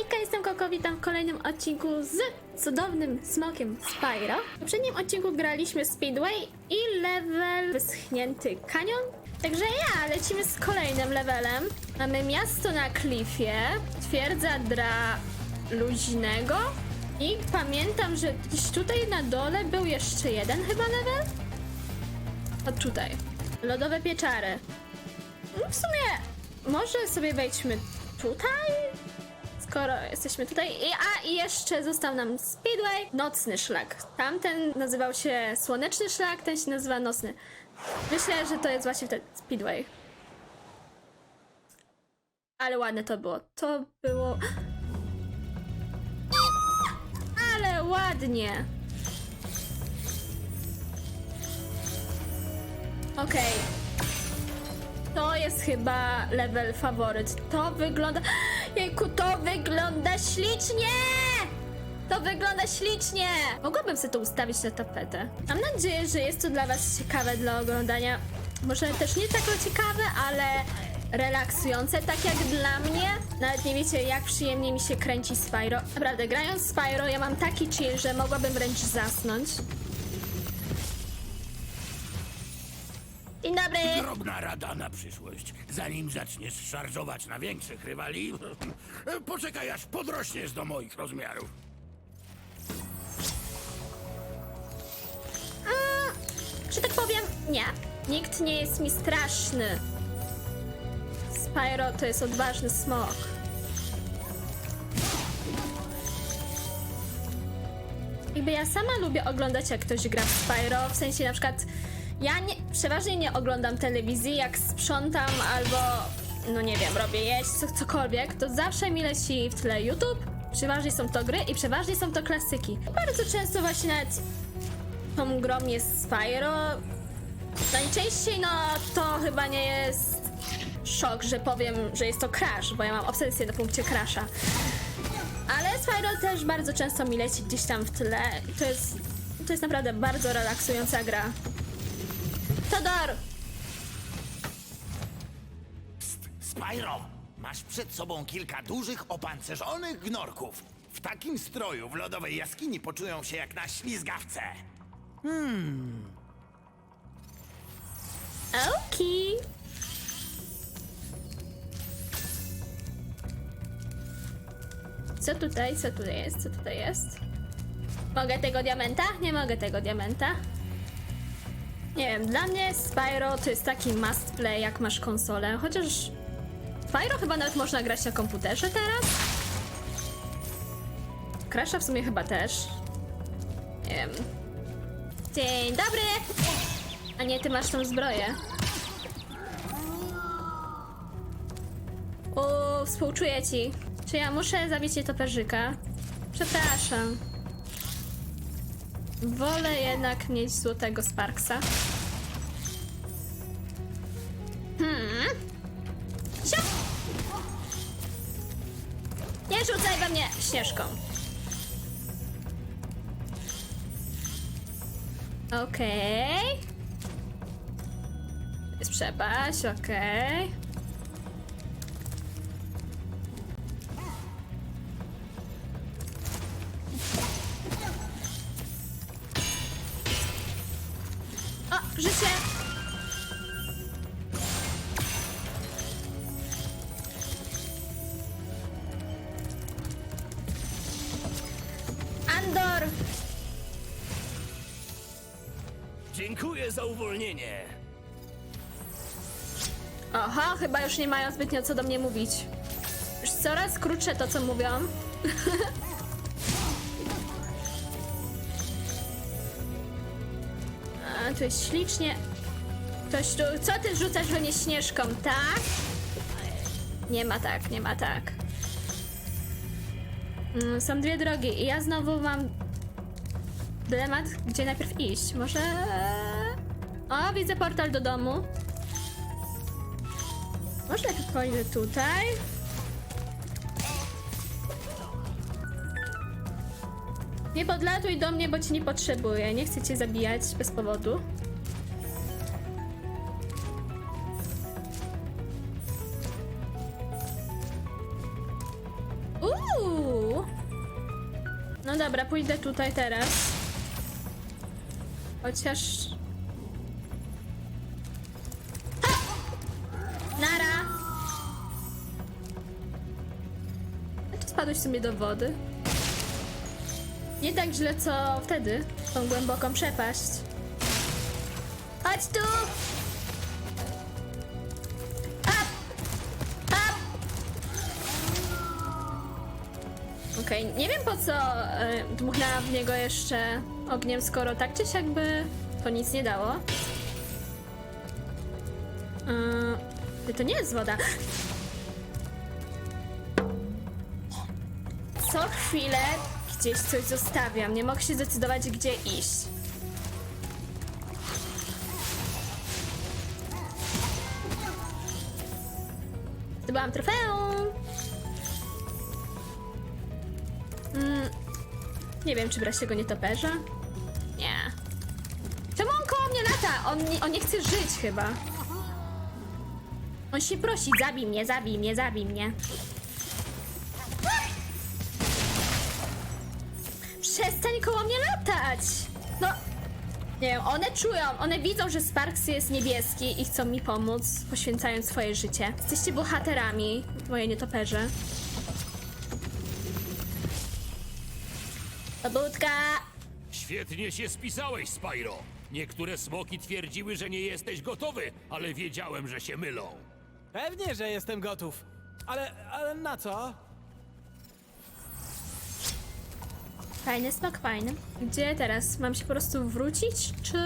Hejka, jestem Koko, witam w kolejnym odcinku z cudownym smokiem Spyro. W poprzednim odcinku graliśmy Speedway i level wyschnięty kanion. Także ja, lecimy z kolejnym levelem. Mamy miasto na klifie, twierdza Dra Luźnego i pamiętam, że gdzieś tutaj na dole był jeszcze jeden chyba level? O tutaj. Lodowe pieczary. No w sumie może sobie wejdźmy tutaj? Skoro jesteśmy tutaj. I, a i jeszcze został nam Speedway, nocny szlak. Tamten nazywał się słoneczny szlak, ten się nazywa nocny. Myślę, że to jest właśnie ten Speedway. Ale ładne to było. To było. Ale ładnie. Okej. To jest chyba level faworyt. To wygląda. Jejku, to wygląda ślicznie! To wygląda ślicznie! Mogłabym sobie to ustawić na tapetę. Mam nadzieję, że jest to dla Was ciekawe dla oglądania. Może też nie tak ciekawe, ale relaksujące, tak jak dla mnie. Nawet nie wiecie, jak przyjemnie mi się kręci Spyro. Naprawdę, grając Spyro, ja mam taki chill, że mogłabym wręcz zasnąć. Dzień dobry! Drobna rada na przyszłość. Zanim zaczniesz szarżować na większych rywali, poczekaj aż podrośniesz do moich rozmiarów. Że tak powiem, nie. Nikt nie jest mi straszny. Spyro to jest odważny smok. Jakby ja sama lubię oglądać, jak ktoś gra w Spyro, w sensie na przykład ja nie, przeważnie nie oglądam telewizji, jak sprzątam albo, no nie wiem, robię jeść, co, cokolwiek, to zawsze mi leci w tle YouTube, przeważnie są to gry i przeważnie są to klasyki. Bardzo często właśnie nawet tą grą jest Spyro. Najczęściej, no to chyba nie jest szok, że powiem, że jest to Crash, bo ja mam obsesję na punkcie Crasha. Ale Spyro też bardzo często mi leci gdzieś tam w tle to jest, to jest naprawdę bardzo relaksująca gra. Todor! Spyro, masz przed sobą kilka dużych, opancerzonych gnorków. W takim stroju w lodowej jaskini poczują się jak na ślizgawce. Oki! Co tutaj, co tutaj jest, co tutaj jest? Mogę tego diamenta? Nie mogę tego diamenta. Nie wiem, dla mnie Spyro to jest taki must play, jak masz konsolę, chociaż Spyro chyba nawet można grać na komputerze teraz. Crasha w sumie chyba też. Nie wiem. Dzień dobry! A nie, ty masz tą zbroję. O, współczuję ci. Czy ja muszę zabić jej toperzyka? Przepraszam. Wolę jednak mieć złotego Sparksa. Hmm. Nie rzucaj we mnie śnieżką. Okej. Jest przepaść, okej. O, życie! Andor! Dziękuję za uwolnienie. Aha, chyba już nie mają zbytnio co do mnie mówić. Już coraz krótsze to, co mówią. tu jest ślicznie. Ktoś tu... Co ty rzucasz we mnie śnieżką, tak? Nie ma tak, nie ma tak. Mm, są dwie drogi i ja znowu mam dylemat, gdzie najpierw iść. Może... O, widzę portal do domu. Może najpierw pójdę tutaj. Nie podlatuj do mnie, bo cię nie potrzebuję. Nie chcę cię zabijać bez powodu. Uuu! No dobra, pójdę tutaj teraz. Chociaż... Nara! Czy spadłeś sobie do wody? Nie tak źle co wtedy, tą głęboką przepaść. Chodź tu! Up! Up! Okej, nie wiem po co e, dmuchnęłam w niego jeszcze ogniem, skoro tak czy siak by to nic nie dało. Yy, to nie jest woda. Co chwilę gdzieś coś zostawiam. Nie mogę się zdecydować, gdzie iść. Zdobyłam trofeum. Mm, nie wiem, czy brać tego nietoperza? Nie. Czemu on koło mnie lata? On nie, on nie chce żyć chyba. On się prosi, zabij mnie, zabij mnie, zabij mnie. Przestań koło mnie latać! No, nie wiem, one czują, one widzą, że Sparks jest niebieski i chcą mi pomóc, poświęcając swoje życie. Jesteście bohaterami, moje nietoperze. Pobudka! Świetnie się spisałeś, Spyro. Niektóre smoki twierdziły, że nie jesteś gotowy, ale wiedziałem, że się mylą. Pewnie, że jestem gotów. Ale, ale na co? Fajny smak, fajny. Gdzie teraz? Mam się po prostu wrócić, czy...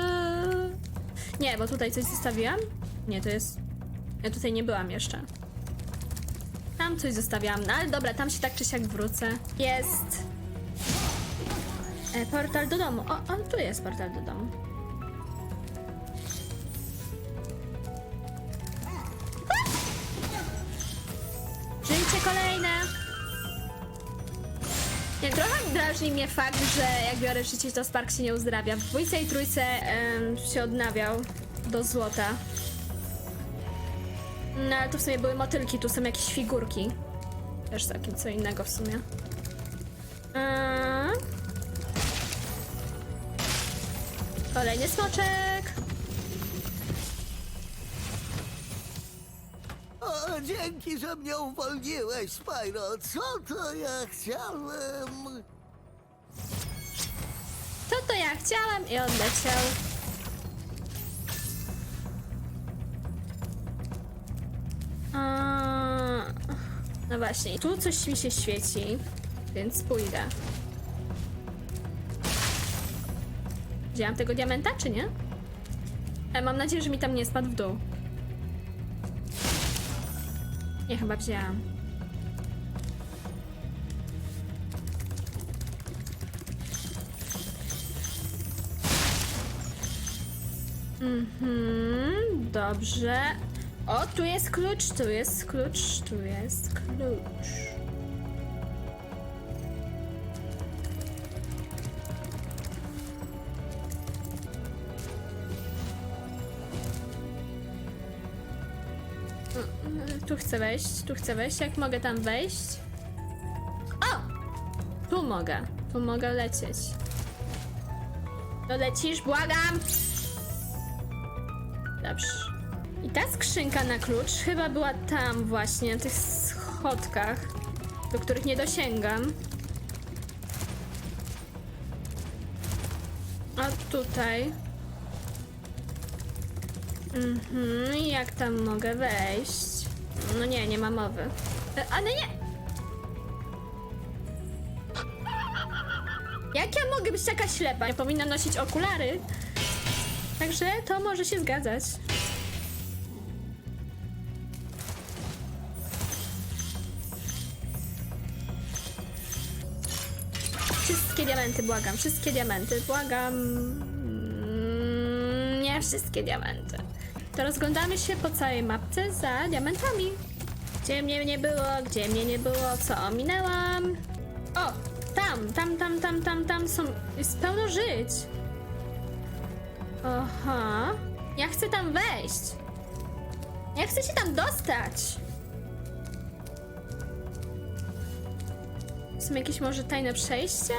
Nie, bo tutaj coś zostawiłam? Nie, to jest... Ja tutaj nie byłam jeszcze. Tam coś zostawiłam, no ale dobra, tam się tak czy siak wrócę. Jest... E, portal do domu. O, o, tu jest portal do domu. Mnie fakt, że jak biorę życie, to Spark się nie uzdrawia. W dwójce i trójce em, się odnawiał do złota. No ale tu w sumie były motylki, tu są jakieś figurki. Też całkiem co innego w sumie. Eee. Kolejny smoczek. O, dzięki, że mnie uwolniłeś, Spyro. Co to ja chciałem? Ja chciałam i odleciał. No właśnie, tu coś mi się świeci, więc pójdę. Wzięłam tego diamenta, czy nie? E, mam nadzieję, że mi tam nie spadł w dół. Nie, chyba wzięłam. Mhm, dobrze. O, tu jest klucz, tu jest klucz, tu jest klucz. Mm, Tu chcę wejść, tu chcę wejść. Jak mogę tam wejść? O! Tu mogę, tu mogę lecieć. To lecisz, błagam! I ta skrzynka na klucz chyba była tam właśnie, na tych schodkach, do których nie dosięgam. A tutaj. Mhm, jak tam mogę wejść? No nie, nie ma mowy. Ale nie! Jak ja mogę być taka ślepa? Ja powinna nosić okulary. Także to może się zgadzać. Wszystkie diamenty, błagam, wszystkie diamenty, błagam. Mm, Nie wszystkie diamenty. To rozglądamy się po całej mapce za diamentami. Gdzie mnie nie było, gdzie mnie nie było, co ominęłam. O, tam, tam, tam, tam, tam, tam są. Jest pełno żyć. Aha. Ja chcę tam wejść. Ja chcę się tam dostać. Są jakieś może tajne przejście?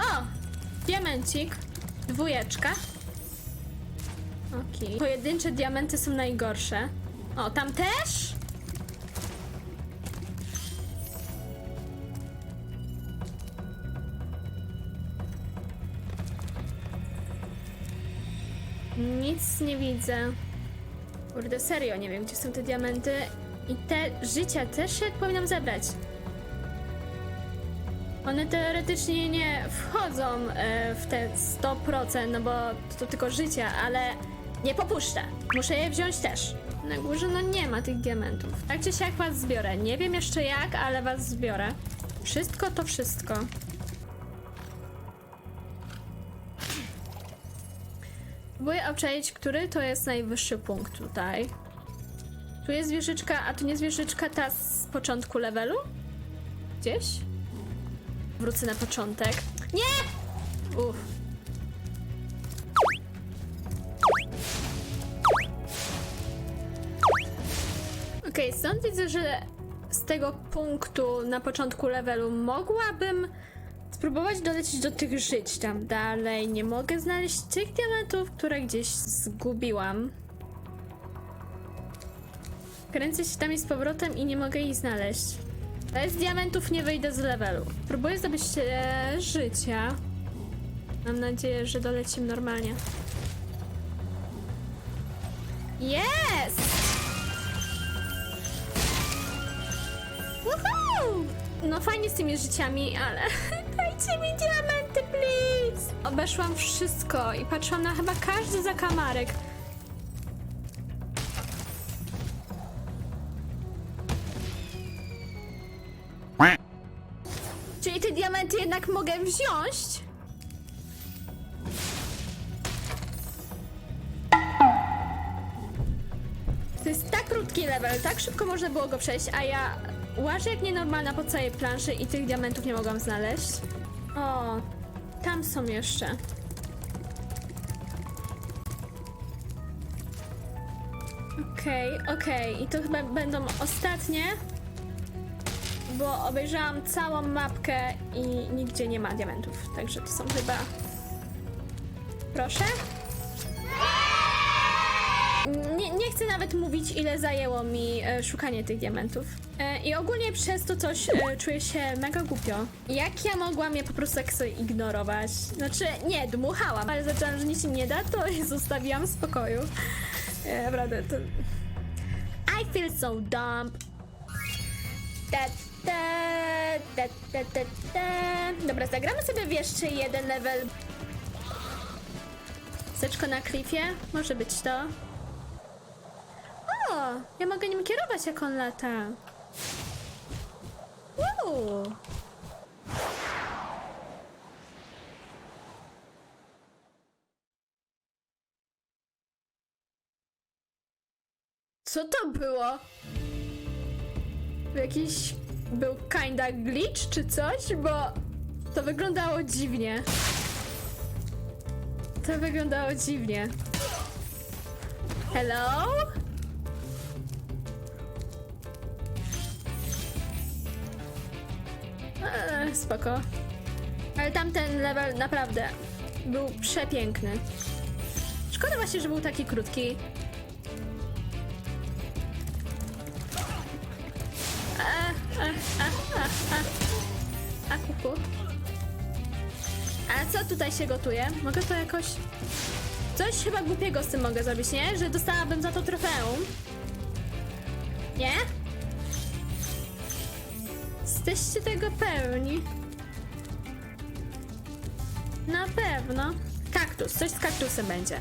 O! Diamencik. Dwójeczka. Okej. Okay. Pojedyncze diamenty są najgorsze. O, tam też? Nic nie widzę. Kurde, serio, nie wiem, gdzie są te diamenty. I te życia też jak powinnam zebrać. One teoretycznie nie wchodzą e, w te 100%, no bo to tylko życia, ale nie popuszczę. Muszę je wziąć też. Na górze no nie ma tych diamentów. Tak czy siak was zbiorę. Nie wiem jeszcze jak, ale was zbiorę. Wszystko to wszystko. Próbuję obczaić, który to jest najwyższy punkt tutaj. Tu jest wieżyczka, a tu nie jest wieżyczka ta z początku levelu? Gdzieś? Wrócę na początek. Nie! Uff. Okej, stąd widzę, że z tego punktu na początku levelu mogłabym spróbować dolecieć do tych żyć tam dalej. Nie mogę znaleźć tych diamentów, które gdzieś zgubiłam. Kręcę się tam i z powrotem i nie mogę ich znaleźć. Bez diamentów nie wyjdę z levelu. Próbuję zdobyć życia. Mam nadzieję, że dolecimy normalnie. Jest! Woohoo! No fajnie z tymi życiami, ale dajcie mi diamenty, please! Obeszłam wszystko i patrzyłam na chyba każdy zakamarek. Czyli te diamenty jednak mogę wziąć? To jest tak krótki level, tak szybko można było go przejść, a ja łażę jak nienormalna po całej planszy i tych diamentów nie mogłam znaleźć. O, tam są jeszcze. Okej, okej, i to chyba będą ostatnie, bo obejrzałam całą mapkę i nigdzie nie ma diamentów, także to są chyba... Proszę? Nie, nie chcę nawet mówić, ile zajęło mi e, szukanie tych diamentów. E, I ogólnie przez to coś e, czuję się mega głupio. Jak ja mogłam je po prostu tak sobie ignorować? Znaczy, nie, dmuchałam, ale zaczęłam, że nic mi nie da, to zostawiłam w spokoju. E, naprawdę, to... I feel so dumb. Da, da, da, da, da, da. Dobra, zagramy sobie w jeszcze jeden level. Seczko na klifie? Może być to. Ja mogę nim kierować, jak on lata. Uuu. Co to było? Jakiś był kinda glitch czy coś, bo to wyglądało dziwnie. To wyglądało dziwnie. Hello? Eee, spoko. Ale tamten level naprawdę był przepiękny. Szkoda właśnie, że był taki krótki. A, a, a, a, a. Kuku. A co tutaj się gotuje? Mogę to jakoś... Coś chyba głupiego z tym mogę zrobić, nie? Że dostałabym za to trofeum. Nie? Jesteście tego pewni? Na pewno. Kaktus, coś z kaktusem będzie.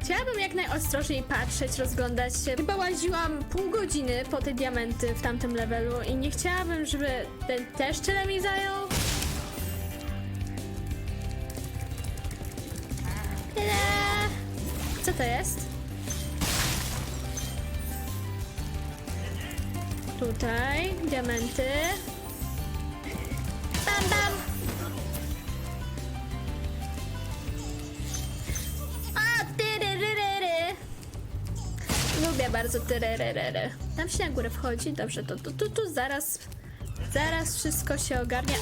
Chciałabym jak najostrożniej patrzeć, rozglądać się. Chyba łaziłam pół godziny po te diamenty w tamtym levelu i nie chciałabym, żeby ten też tyle mi zajął. Tyle. Co to jest? Tutaj diamenty. Bam, bam. A, tyryryryry. Lubię bardzo tyryryryry. Tam się na górę wchodzi. Dobrze, to tu, tu, tu zaraz Zaraz wszystko się ogarnia.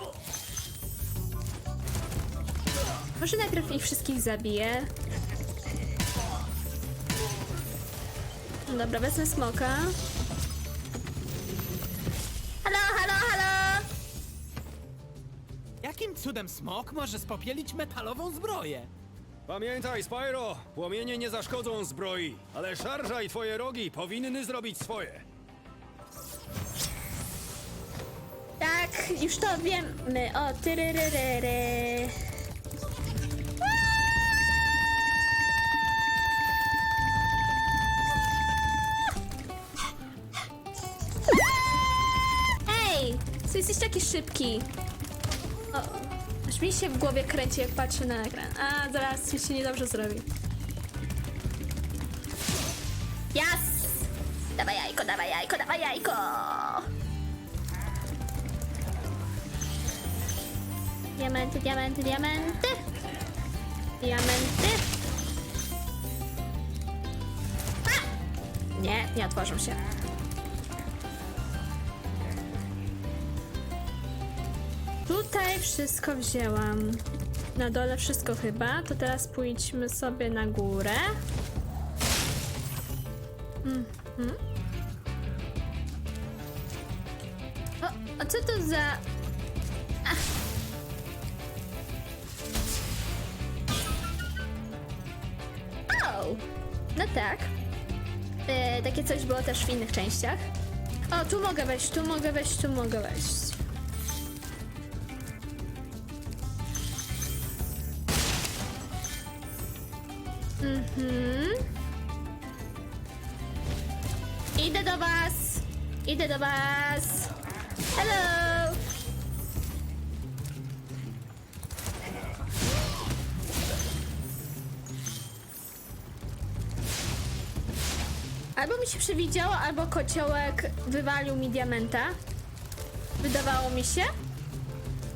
O! Może najpierw ich wszystkich zabiję. Dobra, wezmę smoka. Jakim cudem smok może spopielić metalową zbroję? Pamiętaj, Spyro, płomienie nie zaszkodzą zbroi, ale szarża i twoje rogi powinny zrobić swoje. Tak, już to wiemy. O, tyryryryry. Ej, co jesteś taki szybki? Aż mi się w głowie kręci, jak patrzę na ekran. A, zaraz mi się niedobrze zrobi. Jas! Dawaj jajko, dawaj jajko, dawaj jajko! Diamenty, diamenty, diamenty. Diamenty. Nie, nie otworzą się. Tutaj wszystko wzięłam. Na dole wszystko chyba. To teraz pójdźmy sobie na górę. Mhm. O, a co to za... O! No tak. E, takie coś było też w innych częściach. O, tu mogę wejść, tu mogę wejść, tu mogę wejść. Mhm. Idę do was! Idę do was! Hello! Albo mi się przewidziało, albo kociołek wywalił mi diamenta. Wydawało mi się.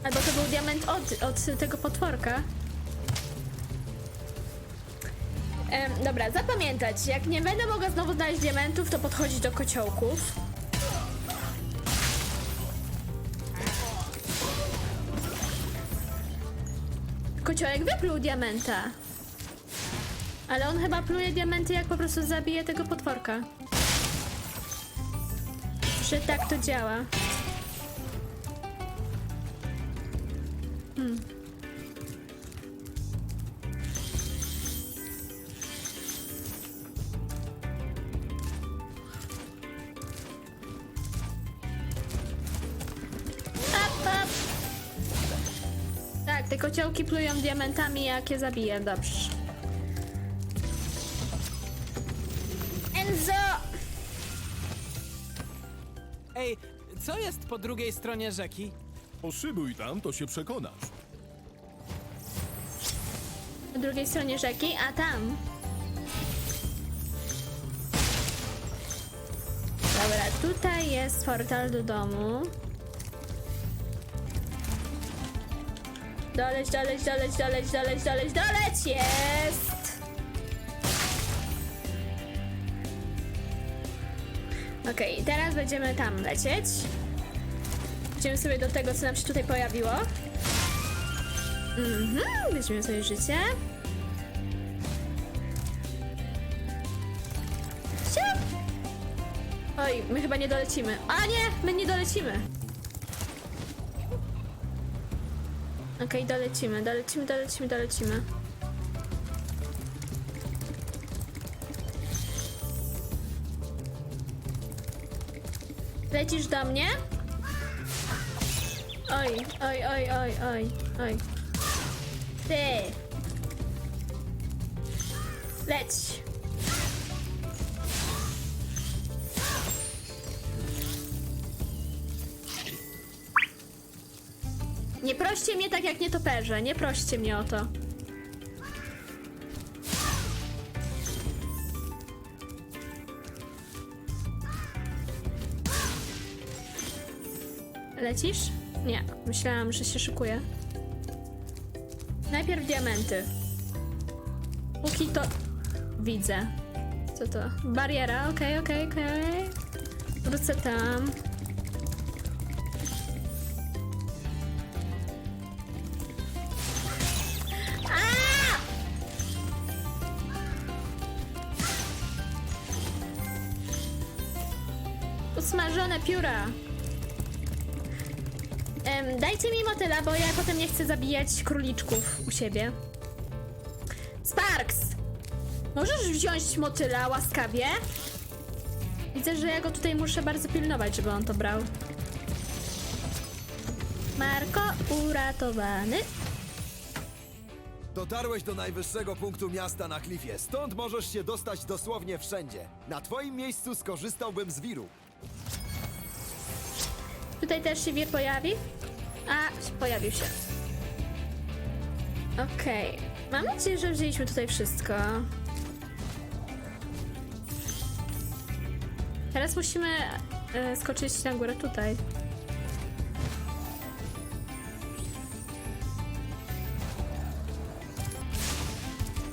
Albo to był diament od, od tego potworka. Dobra, zapamiętać. Jak nie będę mogła znowu znaleźć diamentów, to podchodzić do kociołków. Kociołek wypluł diamenta. Ale on chyba pluje diamenty, jak po prostu zabije tego potworka. Że tak to działa. Hmm. Diamentami, jak je zabiję. Dobrze. Enzo! Ej, co jest po drugiej stronie rzeki? Poszybuj tam, to się przekonasz. Po drugiej stronie rzeki, a tam. Dobra, tutaj jest portal do domu. Doleć, doleć, doleć, doleć, doleć, doleć, doleć! Jest! Okej, teraz będziemy tam lecieć. Idziemy sobie do tego, co nam się tutaj pojawiło. Mhm, weźmiemy sobie życie. Oj, my chyba nie dolecimy. A nie, my nie dolecimy. Okej, dolecimy, dolecimy, dolecimy, dolecimy. Lecisz do mnie? Oj, oj, oj, oj, oj, oj. Ty! Leć! Proście mnie tak jak nietoperze, nie proście mnie o to. Lecisz? Nie, myślałam, że się szykuje. Najpierw diamenty. Póki to... Widzę. Co to? Bariera, okej, okej, okej. Wrócę tam. Smażone pióra. Dajcie mi motyla, bo ja potem nie chcę zabijać króliczków u siebie. Sparks! Możesz wziąć motyla łaskawie? Widzę, że ja go tutaj muszę bardzo pilnować, żeby on to brał. Marko uratowany. Dotarłeś do najwyższego punktu miasta na klifie, stąd możesz się dostać dosłownie wszędzie. Na twoim miejscu skorzystałbym z wiru. Tutaj też się wir pojawi? A, pojawił się. Okej. Mam nadzieję, że wzięliśmy tutaj wszystko. Teraz musimy e, skoczyć na górę tutaj.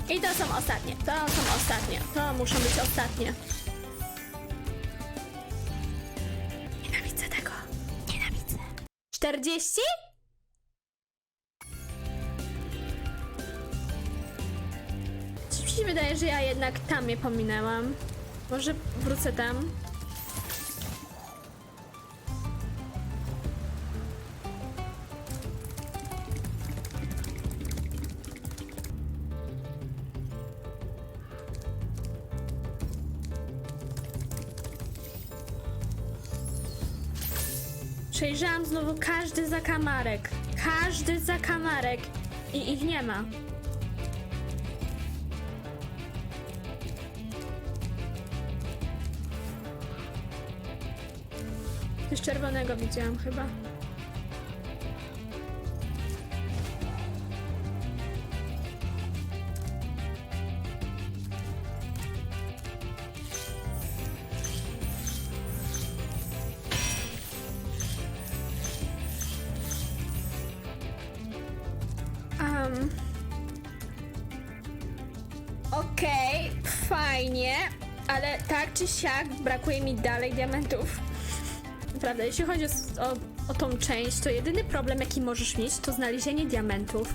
I to są ostatnie. To są ostatnie. To muszą być ostatnie. 40? Coś mi się wydaje, że ja jednak tam je pominęłam. Może wrócę tam. Przejrzałam znowu każdy zakamarek. Każdy zakamarek. I ich nie ma. Coś czerwonego widziałam chyba. Um. Okej, fajnie, ale tak czy siak brakuje mi dalej diamentów. Naprawdę, jeśli chodzi o, o, o tą część, to jedyny problem, jaki możesz mieć, to znalezienie diamentów.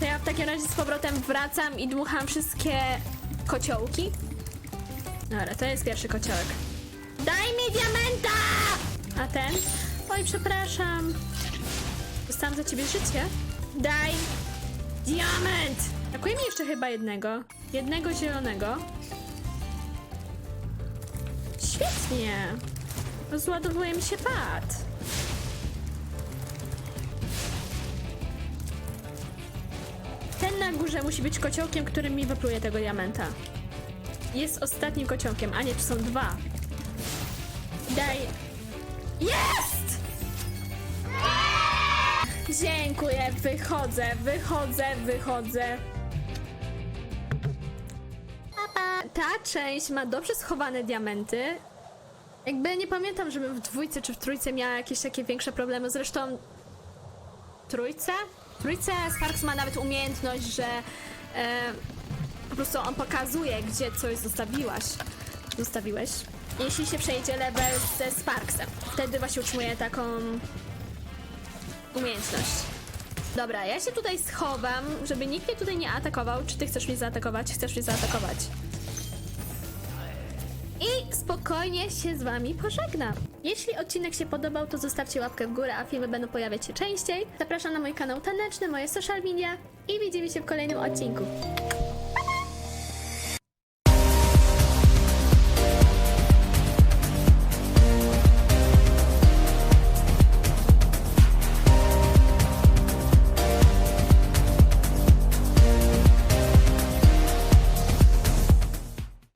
To ja w takim razie z powrotem wracam i dmucham wszystkie kociołki. Dobra, to jest pierwszy kociołek. Daj mi diamenta! A ten? Oj, przepraszam. Dostałam za ciebie życie. Daj diament! Brakuje mi jeszcze chyba jednego. Jednego zielonego. Świetnie. Rozładowuje mi się pad. Ten na górze musi być kociołkiem, który mi wypluje tego diamenta. Jest ostatnim kociołkiem, a nie, czy są dwa. Daj. Jest! Dziękuję, wychodzę, wychodzę, wychodzę. Ta część ma dobrze schowane diamenty. Jakby nie pamiętam, żebym w dwójce czy w trójce miała jakieś takie większe problemy. Zresztą trójce? Trójce Sparks ma nawet umiejętność, że e, po prostu on pokazuje, gdzie coś zostawiłaś. Zostawiłeś. Jeśli się przejdzie level ze Sparksem. Wtedy właśnie utrzymuje taką umiejętność. Dobra, ja się tutaj schowam, żeby nikt mnie tutaj nie atakował. Czy ty chcesz mnie zaatakować? Chcesz mnie zaatakować? I spokojnie się z wami pożegnam. Jeśli odcinek się podobał, to zostawcie łapkę w górę, a filmy będą pojawiać się częściej. Zapraszam na mój kanał taneczny, moje social media i widzimy się w kolejnym odcinku.